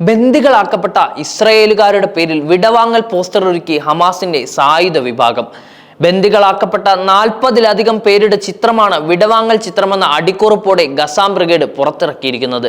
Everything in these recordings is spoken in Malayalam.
ബന്ദികളാക്കപ്പെട്ട ഇസ്രയേലുകാരുടെ പേരിൽ വിടവാങ്ങൽ പോസ്റ്റർ ഒരുക്കി ഹമാസിന്റെ സായുധ വിഭാഗം. ബന്ദികളാക്കപ്പെട്ട നാൽപ്പതിലധികം പേരുടെ ചിത്രമാണ് വിടവാങ്ങൽ ചിത്രമെന്ന അടിക്കുറിപ്പോടെ ഗസാം ബ്രിഗേഡ് പുറത്തിറക്കിയിരിക്കുന്നത്.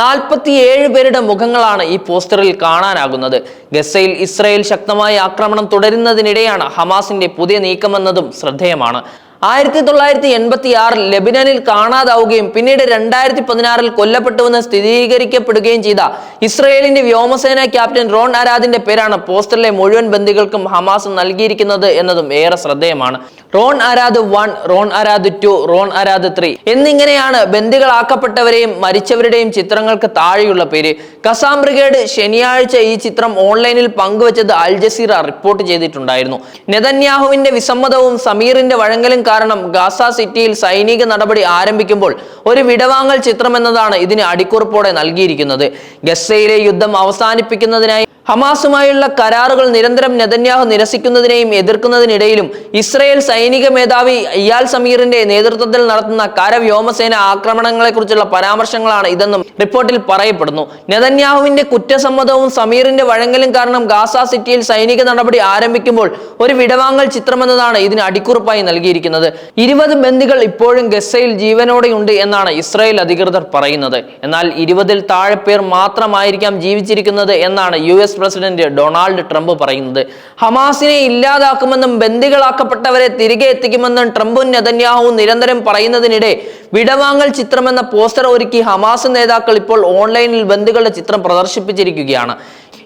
നാൽപ്പത്തിയേഴ് പേരുടെ മുഖങ്ങളാണ് ഈ പോസ്റ്ററിൽ കാണാനാകുന്നത്. ഗസയിൽ ഇസ്രയേൽ ശക്തമായ ആക്രമണം തുടരുന്നതിനിടെയാണ് ഹമാസിന്റെ പുതിയ നീക്കമെന്നതും ശ്രദ്ധേയമാണ്. ആയിരത്തി തൊള്ളായിരത്തി എൺപത്തി ആറിൽ ലെബനനിൽ കാണാതാവുകയും പിന്നീട് രണ്ടായിരത്തി പതിനാറിൽ കൊല്ലപ്പെട്ടുവെന്ന് സ്ഥിരീകരിക്കപ്പെടുകയും ചെയ്ത ഇസ്രയേലിന്റെ വ്യോമസേന ക്യാപ്റ്റൻ റോൺ അരാദിന്റെ പേരാണ് പോസ്റ്ററിലെ മുഴുവൻ ബന്ദികൾക്കും ഹമാസ് നൽകിയിരിക്കുന്നത് എന്നതും ഏറെ ശ്രദ്ധേയമാണ്. Ron Arad one Ron Arad two Ron Arad three എന്നിങ്ങനെയാണ് ബന്ദികളാക്കപ്പെട്ടവരെയും മരിച്ചവരുടെയും ചിത്രങ്ങൾക്ക് താഴെയുള്ള പേര്. കസാം ബ്രിഗേഡ് ശനിയാഴ്ച ഈ ചിത്രം ഓൺലൈനിൽ പങ്കുവച്ചത് അൽ ജസീറ റിപ്പോർട്ട് ചെയ്തിട്ടുണ്ടായിരുന്നു. നെതന്യാഹുവിന്റെ വിസമ്മതവും സമീറിന്റെ വഴങ്ങലും കാരണം ഗാസ സിറ്റിയിൽ സൈനിക നടപടി ആരംഭിക്കുമ്പോൾ ഒരു വിടവാങ്ങൽ ചിത്രം എന്നതാണ് ഇതിന് അടിക്കുറിപ്പോടെ നൽകിയിരിക്കുന്നത്. ഗസയിലെ യുദ്ധം അവസാനിപ്പിക്കുന്നതിനായി ഹമാസുമായുള്ള കരാറുകൾ നിരന്തരം നെതന്യാഹു നിരസിക്കുന്നതിനെയും എതിർക്കുന്നതിനിടയിലും ഇസ്രയേൽ സൈനിക മേധാവി ഇയാൽ സമീറിന്റെ നേതൃത്വത്തിൽ നടത്തുന്ന കരവ്യോമസേന ആക്രമണങ്ങളെക്കുറിച്ചുള്ള പരാമർശങ്ങളാണ് ഇതെന്നും റിപ്പോർട്ടിൽ പറയപ്പെടുന്നു. നെതന്യാഹുവിന്റെ കുറ്റസമ്മതവും സമീറിന്റെ വഴങ്ങലും കാരണം ഗാസ സിറ്റിയിൽ സൈനിക നടപടി ആരംഭിക്കുമ്പോൾ ഒരു വിടവാങ്ങൽ ചിത്രമെന്നതാണ് ഇതിന് അടിക്കുറിപ്പായി നൽകിയിരിക്കുന്നത്. ഇരുപത് ബന്ദികൾ ഇപ്പോഴും ഗസയിൽ ജീവനോടെയുണ്ട് എന്നാണ് ഇസ്രയേൽ അധികൃതർ പറയുന്നത്. എന്നാൽ ഇരുപതിൽ താഴെ പേർ മാത്രമായിരിക്കാം ജീവിച്ചിരിക്കുന്നത് എന്നാണ് U S president Donald Trump പറയുന്നത് ഹമാസിനെ ഇല്ലാതാക്കുമെന്നും ബന്ദികളാക്കപ്പെട്ടവരെ തിരികെ എത്തിക്കുമെന്നും ട്രംപും നെതന്യാഹുവും നിരന്തരം പറയുന്നതിനിടെ വിടവാങ്ങൽ ചിത്രമെന്ന പോസ്റ്റർ ഒരുക്കി ഹമാസ് നേതാക്കൾ ഇപ്പോൾ ഓൺലൈനിൽ ബന്ദികളുടെ ചിത്രം പ്രദർശിപ്പിച്ചിരിക്കുകയാണ്.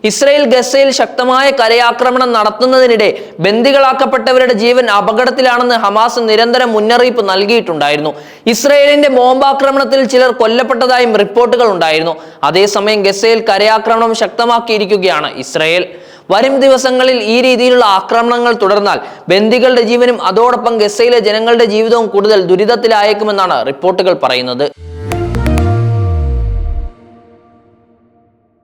ഇസ്രയേൽ ഗസയിൽ ശക്തമായ കരയാക്രമണം നടത്തുന്നതിനിടെ ബന്ദികളാക്കപ്പെട്ടവരുടെ ജീവൻ അപകടത്തിലാണെന്ന് ഹമാസ് നിരന്തരം മുന്നറിയിപ്പ് നൽകിയിട്ടുണ്ടായിരുന്നു. ഇസ്രയേലിന്റെ ബോംബാക്രമണത്തിൽ ചിലർ കൊല്ലപ്പെട്ടതായും റിപ്പോർട്ടുകൾ ഉണ്ടായിരുന്നു. അതേസമയം ഗസയിൽ കരയാക്രമണം ശക്തമാക്കിയിരിക്കുകയാണ് ഇസ്രയേൽ. വരും ദിവസങ്ങളിൽ ഈ രീതിയിലുള്ള ആക്രമണങ്ങൾ തുടർന്നാൽ ബന്ദികളുടെ ജീവനും അതോടൊപ്പം ഗസയിലെ ജനങ്ങളുടെ ജീവിതവും കൂടുതൽ ദുരിതത്തിലായേക്കുമെന്നാണ് റിപ്പോർട്ടുകൾ പറയുന്നത്.